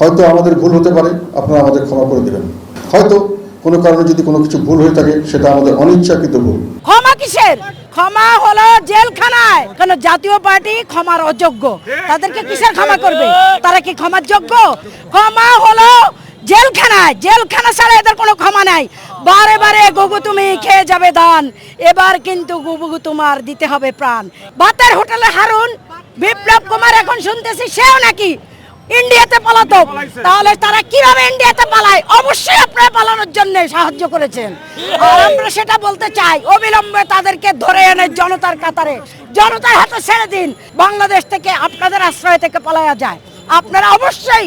হয়তো আমাদের ভুল হতে পারে, আপনারা আমাদের ক্ষমা করে দেবেন। হয়তো কোনো কারণে যদি কোনো কিছু ভুল হয়ে থাকে, সেটা আমাদের অনিচ্ছাকৃত ভুল। ক্ষমা কিসের? ক্ষমা হলো জেলখানায়। কেন জাতীয় পার্টি ক্ষমার অযোগ্য। তাদেরকে কিসের ক্ষমা করবে? তারা কি ক্ষমার যোগ্য? ক্ষমা হলো জেলখানায়। জেলখানা ছাড়া এদের কোনো ক্ষমা নাই। বারে বারে গুগু তুমি খেয়ে যাবে দান। এবার কিন্তু গুবুগু তোমার দিতে হবে প্রাণ। বাতের হোটেলে হারুন। বিপ্লব কুমার এখন শুনতেছি, সেও নাকি ইন্ডিয়াতে পালাতো। তাহলে তারা কীভাবে ইন্ডিয়াতে পালায়? অবশ্যই আপনারা পালানোর জন্য সাহায্য করেছেন। আর আমরা সেটা বলতে চাই অবিলম্বে তাদেরকে ধরে এনে জনতার কাতারে। জনতার হাতে ছেড়ে দিন বাংলাদেশ থেকে আপনাদের আশ্রয় থেকে পালায়া যায়। আপনারা অবশ্যই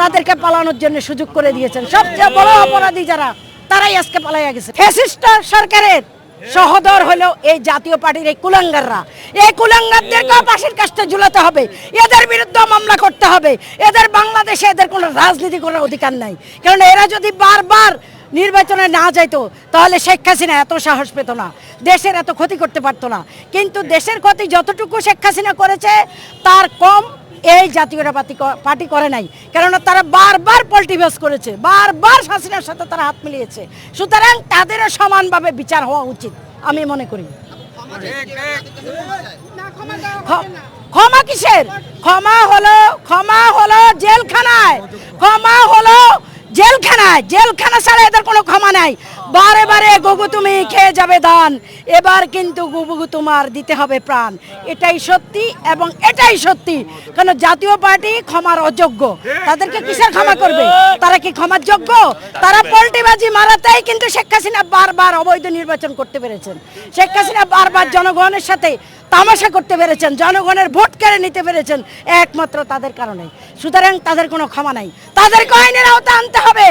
তাদেরকে পালানোর জন্য সুযোগ করে দিয়েছেন। সবচেয়ে বড় অপরাধী যারা তারাই আজকে পালাইয়া গেছে। ফ্যাসিস্ট সরকারের সহদর হলো এই জাতীয় পার্টির এই কুলাঙ্গাররা। এই কুলাঙ্গারদেরকেও পাশের কাজটা ঝুলাতে হবে। এদের বিরুদ্ধে মামলা করতে হবে। এদের বাংলাদেশে এদের কোনো রাজনীতি করার অধিকার নাই। কারণ এরা যদি বারবার নির্বাচনে না যাইতো তাহলে শেখ হাসিনা এত সাহস পেত না। দেশের এত ক্ষতি করতে পারতো না। কিন্তু দেশের ক্ষতি যতটুকু শেখ হাসিনা করেছে তার কম এই জাতীয়তা পার্টি পার্টি করে নাই। কেননা তারা বারবার পলিটিভাস করেছে, বারবার শাসনের সাথে তারা হাত মিলিয়েছে। সুতরাং তাদেরও সমানভাবে বিচার হওয়া উচিত, আমি মনে করি। ক্ষমা কিসের? ক্ষমা হলো ক্ষমা হলো জেলখানায়। ক্ষমা হলো জেলখানায় জেলখানা ছাড়া এদের কোনো ক্ষমা নাই। বারে বারে গুগু তুমি খেয়ে যাবে দান। এবার কিন্তু গুবুগু তোমার দিতে হবে প্রাণ। এটাই সত্যি এবং এটাই সত্যি। কারণ জাতীয় পার্টি ক্ষমার অযোগ্য। তাদেরকে কিসের ক্ষমা করবে? তারা কি ক্ষমার যোগ্য? তারা পল্টিবাজি মারাতেই কিন্তু শেখ হাসিনা বারবার অবৈধ নির্বাচন করতে পেরেছেন। শেখ হাসিনা বারবার জনগণের সাথে তামাশা করতে পেরেছেন জনগণের ভোট কেড়ে নিতে পেরেছেন একমাত্র তাদের কারণে। সুতরাং তাদের কোনো ক্ষমা নাই। তাদেরকে আইনের আওতা আনতে হবে।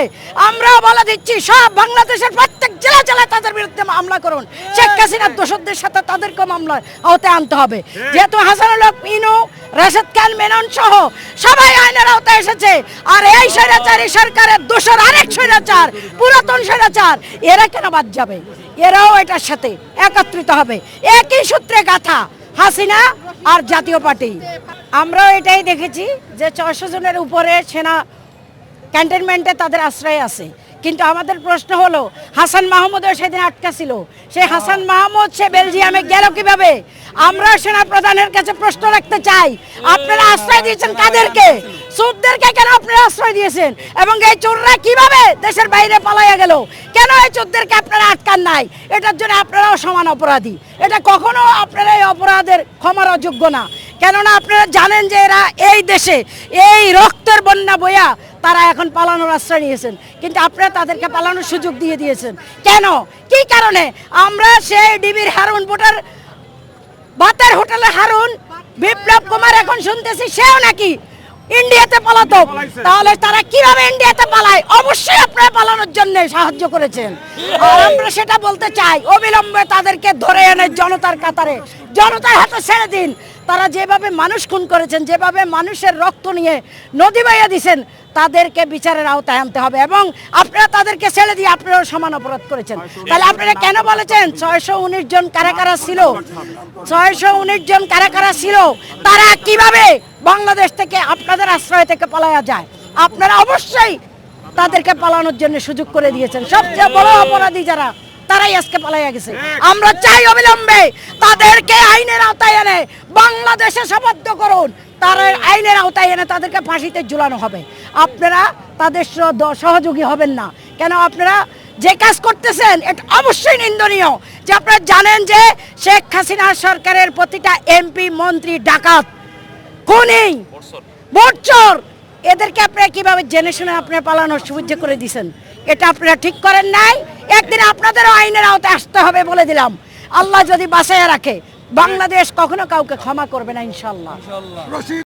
আমরাও বলে দিচ্ছি সব বাংলাদেশের প্রত্যেক জেলা জেলায় তাদের বিরুদ্ধে মামলা করুন। শেখ হাসিনার দোষরদের সাথে তাদেরকে মামলার আওতায় আনতে হবে। যেহেতু হাসানুল হক ইনু রাশেদ খান মেনন সহ সবাই আইনের আওতায় এসেছে। আর এই স্বৈরাচারী সরকারের দোষর আরেক স্বৈরাচার পুরাতন স্বৈরাচার এরা কেন বাদ যাবে? এরাও এটার সাথে একত্রিত হবে। একই সূত্রে গাথা, হাসিনা আর জাতীয় পার্টি। আমরাও এটাই দেখেছি যে ছশো জনের উপরে সেনা ক্যান্টনমেন্টে তাদের আশ্রয় আছে। কিন্তু আমাদের প্রশ্ন হলো হাসান মাহমুদও সেদিন আটকা ছিল। সে হাসান মাহমুদ সে বেলজিয়ামে গেল কীভাবে? আমরা সেনা প্রধানের কাছে প্রশ্ন রাখতে চাই। আপনারা আশ্রয় দিয়েছেন কাদেরকে? চোরদেরকে কেন আপনারা আশ্রয় দিয়েছেন? এবং এই চোররা কীভাবে দেশের বাইরে পালাইয়া গেল? কেন এই চোরদেরকে আপনারা আটকান নাই? এটার জন্য আপনারাও সমান অপরাধী। এটা কখনো আপনারা এই অপরাধের ক্ষমার অযোগ্য না। কেননা আপনারা জানেন যে এরা এই দেশে এই রক্তের বন্যা বইয়া তারা এখন পালানোর আশ্রয় নিয়েছেন। কিন্তু আপনারা তাদেরকে পালানোর সুযোগ দিয়ে দিয়েছেন। কেন? কি কারণে? আমরা সেই ডিবির হারুন ভোটার বাতের হোটেলে হারুন বিপ্লব কুমার এখন শুনতেছি সেও নাকি ইন্ডিয়াতে পালাতো তাহলে তারা কীভাবে ইন্ডিয়াতে পালায়? অবশ্যই আপনারা পালানোর জন্য সাহায্য করেছেন। আর আমরা সেটা বলতে চাই অবিলম্বে তাদেরকে ধরে এনে জনতার কাতারে। জনতার হাতে ছেড়ে দিন। তারা যেভাবে মানুষ খুন করেছেন, যেভাবে মানুষের রক্ত নিয়ে নদী বাইয়া দিছেন, তাদেরকে বিচারের আওতায় আনতে হবে এবং আপনারা তাদেরকে ছেড়ে দিয়ে আপনারাও সমান অপরাধ করেছেন। তাহলে আপনারা কেন বলেছেন? ছয়শো উনিশ জন কারা কারা ছিল? ছয়শো উনিশ জন কারা কারা ছিল? তারা কীভাবে বাংলাদেশ থেকে আপনাদের আশ্রয় থেকে পালায়া যায়? আপনারা অবশ্যই তাদেরকে পালানোর জন্য সুযোগ করে দিয়েছেন। সবচেয়ে বড় অপরাধী যারা, তারাই আজকে পালাইয়া গেছে। আমরা চাই অবিলম্বে তাদেরকে আইনের আওতায় এনে বাংলাদেশে শপথ করুন। তার আইনের আওতায় এনে তাদেরকে ফাঁসিতে ঝুলানো হবে। আপনারা তাদের সহ- সহযোগী হবেন না। কেন আপনারা যে কাজ করতেছেন এটা অবশ্যই নিন্দনীয়। যে আপনারা জানেন যে শেখ হাসিনা সরকারের প্রতিটা এমপি মন্ত্রী ডাকাত। খুনি বটচর এদেরকে আপনারা কীভাবে জেনে শুনে আপনারা পালানোর সুবিধা করে দিছেন? এটা আপনারা ঠিক করেন নাই। একদিন আপনাদেরও আইনের আওতায় আসতে হবে বলে দিলাম। আল্লাহ যদি বাঁচাইয়া রাখে বাংলাদেশ কখনো কাউকে ক্ষমা করবে না ইনশাল্লাহ